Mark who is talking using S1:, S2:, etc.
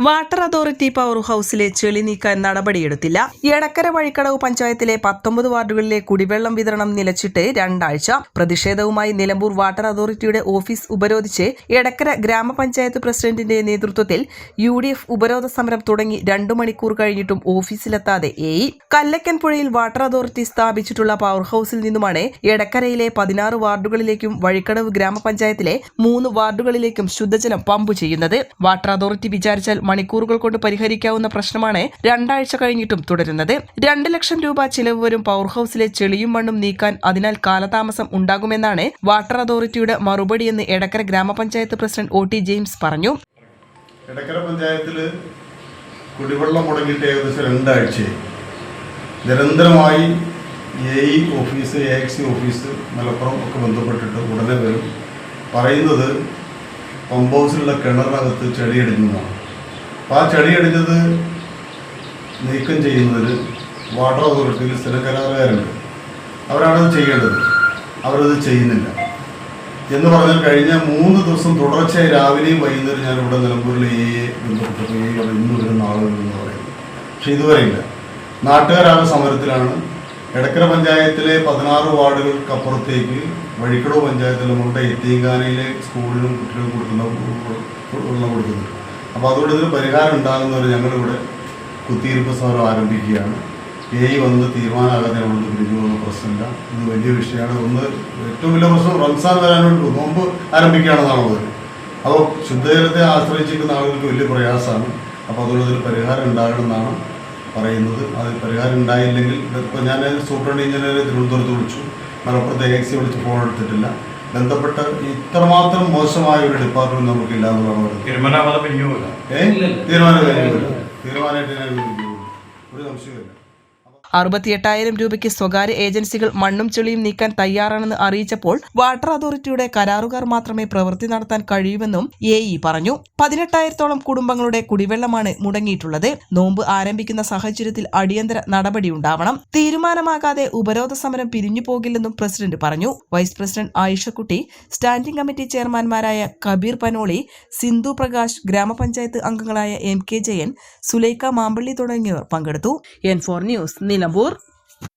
S1: Water authority power ഹൌസിലെ ചെളി നീക്കാൻ നടപടിയെടുത്തില്ല. എടക്കര വഴിക്കടവ് പഞ്ചായത്തിലെ പത്തൊമ്പത് വാർഡുകളിലെ കുടിവെള്ളം വിതരണം നിലച്ചിട്ട് രണ്ടാഴ്ച. പ്രതിഷേധവുമായി നിലമ്പൂർ വാട്ടർ അതോറിറ്റിയുടെ ഓഫീസ് ഉപരോധിച്ച് എടക്കര ഗ്രാമപഞ്ചായത്ത് പ്രസിഡന്റിന്റെ നേതൃത്വത്തിൽ യു ഡി എഫ് ഉപരോധ സമരം തുടങ്ങി രണ്ടു മണിക്കൂർ കഴിഞ്ഞിട്ടും ഓഫീസിലെത്താതെ എയി കല്ലക്കൻ പുഴയിൽ വാട്ടർ അതോറിറ്റി സ്ഥാപിച്ചിട്ടുള്ള പവർ ഹൌസിൽ നിന്നുമാണ് എടക്കരയിലെ പതിനാറ് വാർഡുകളിലേക്കും വഴിക്കടവ് ഗ്രാമപഞ്ചായത്തിലെ മൂന്ന് വാർഡുകളിലേക്കും ശുദ്ധജലം പമ്പ് ചെയ്യുന്നത്. വാട്ടർ അതോറിറ്റി വിചാരിച്ചാൽ മണിക്കൂറുകൾ കൊണ്ട് പരിഹരിക്കാവുന്ന പ്രശ്നമാണ് രണ്ടാഴ്ച കഴിഞ്ഞിട്ടും തുടരുന്നത്. രണ്ട് ലക്ഷം രൂപ ചിലവ് വരും പവർ ഹൌസിലെ ചെളിയും മണ്ണും നീക്കാൻ അതിനാൽ കാലതാമസം ഉണ്ടാകുമെന്നാണ് വാട്ടർ അതോറിറ്റിയുടെ മറുപടിയെന്ന് എടക്കര ഗ്രാമപഞ്ചായത്ത് പ്രസിഡന്റ് ഒ ടി ജെയിംസ് പറഞ്ഞു.
S2: എടക്കര പഞ്ചായത്തിൽ കുടിവെള്ളം മുടങ്ങിയിട്ട് ഏകദേശം രണ്ടാഴ്ചയായി. നിരന്തരമായി A E office A XE office Malappuram ഒക്കെ ബന്ധപ്പെട്ടിട്ട് ഉടനെ വരും. പറയുന്നത് പമ്പ് ഹൗസിലുള്ള കിണറിനകത്ത് ചെടിയടിഞ്ഞതാണ് അപ്പോൾ ആ ചെടിയെടുത്തത് നീക്കം ചെയ്യുന്നതിന് വാട്ടർ അതോറിറ്റിയിൽ സ്ഥിര കരാറുകാരുണ്ട്. അവരാണത് ചെയ്യേണ്ടത്. അവരത് ചെയ്യുന്നില്ല. എന്ന് പറഞ്ഞാൽ കഴിഞ്ഞ മൂന്ന് ദിവസം തുടർച്ചയായി രാവിലെയും വൈകുന്നേരം ഞാൻ ഇവിടെ നിലമ്പൂരിൽ എ ബന്ധപ്പെട്ടപ്പോൾ എ ഇന്ന് വരുന്ന ആളുകളെന്ന് പറയുന്നത് പക്ഷെ ഇതുവരെ ഇല്ല. നാട്ടുകാരാകെ സമരത്തിലാണ്. എടക്കര പഞ്ചായത്തിലെ പതിനാറ് വാർഡുകൾക്കപ്പുറത്തേക്ക് വഴിക്കടവ് പഞ്ചായത്തിൽ നമ്മളുടെ എത്തിയങ്കാനയിലെ സ്കൂളിലും കുട്ടികളും കൊടുക്കുന്ന കൊടുക്കുന്നുണ്ട്. അപ്പോൾ അതുകൊണ്ട് ഇതിന് പരിഹാരം ഉണ്ടാകുന്നവരെ ഞങ്ങളിവിടെ കുത്തിയിരിപ്പ് സമരം ആരംഭിക്കുകയാണ്. എ വന്ന് തീരുമാനമാകാതെ നമ്മളൊന്ന് പിരിഞ്ഞു പോകുന്ന പ്രശ്നമില്ല. ഇത് വലിയ വിഷയമാണ്. ഒന്ന് ഏറ്റവും വലിയ പ്രശ്നം റംസാൻ വരാനുണ്ട് നോമ്പ് ആരംഭിക്കുകയാണെന്നാണുള്ളത്. അപ്പോൾ ശുദ്ധജലത്തെ ആശ്രയിച്ചിരിക്കുന്ന ആളുകൾക്ക് വലിയ പ്രയാസമാണ്. അപ്പോൾ അതുകൊണ്ട് ഇതിൽ പരിഹാരം ഉണ്ടാകണമെന്നാണ് പറയുന്നത്. അത് പരിഹാരം ഉണ്ടായില്ലെങ്കിൽ ഇപ്പോൾ ഞാൻ സൂപ്രണ്ട് എഞ്ചിനീയറെ തിരുവനന്തപുരത്ത് വിളിച്ചു. മലപ്പുറത്ത് എ എക്സി വിളിച്ച് ഫോൺ എടുത്തിട്ടില്ല. ബന്ധപ്പെട്ട ഇത്രമാത്രം മോശമായ ഒരു ഡിപ്പാർട്ട്മെന്റ് നമുക്കില്ല എന്നുള്ളതാണ് ഏ? തീരുമാനം തീരുമാനമായിട്ട് ഒരു സംശയമില്ല
S1: അറുപത്തിയെട്ടായിരം രൂപയ്ക്ക് സ്വകാര്യ ഏജൻസികൾ മണ്ണും ചെളിയും നീക്കാൻ തയ്യാറാണെന്ന് അറിയിച്ചപ്പോൾ വാട്ടർ അതോറിറ്റിയുടെ കരാറുകാർ മാത്രമേ പ്രവൃത്തി നടത്താൻ കഴിയൂവെന്നും എ ഇ പറഞ്ഞു. പതിനെട്ടായിരത്തോളം കുടുംബങ്ങളുടെ കുടിവെള്ളമാണ് മുടങ്ങിയിട്ടുള്ളത്. നോമ്പ് ആരംഭിക്കുന്ന സാഹചര്യത്തിൽ അടിയന്തര നടപടി ഉണ്ടാവണം തീരുമാനമാകാതെ ഉപരോധ സമരം പിരിഞ്ഞു പോകില്ലെന്നും പ്രസിഡന്റ് പറഞ്ഞു. Vice president Ayishakkutty standing committee ചെയർമാൻമാരായ Kabeer Panoli Sindhu Prakash ഗ്രാമപഞ്ചായത്ത് അംഗങ്ങളായ എം കെ ജയൻ സുലൈക്ക മാമ്പള്ളി തുടങ്ങിയവർ പങ്കെടുത്തു. N four news Nilambur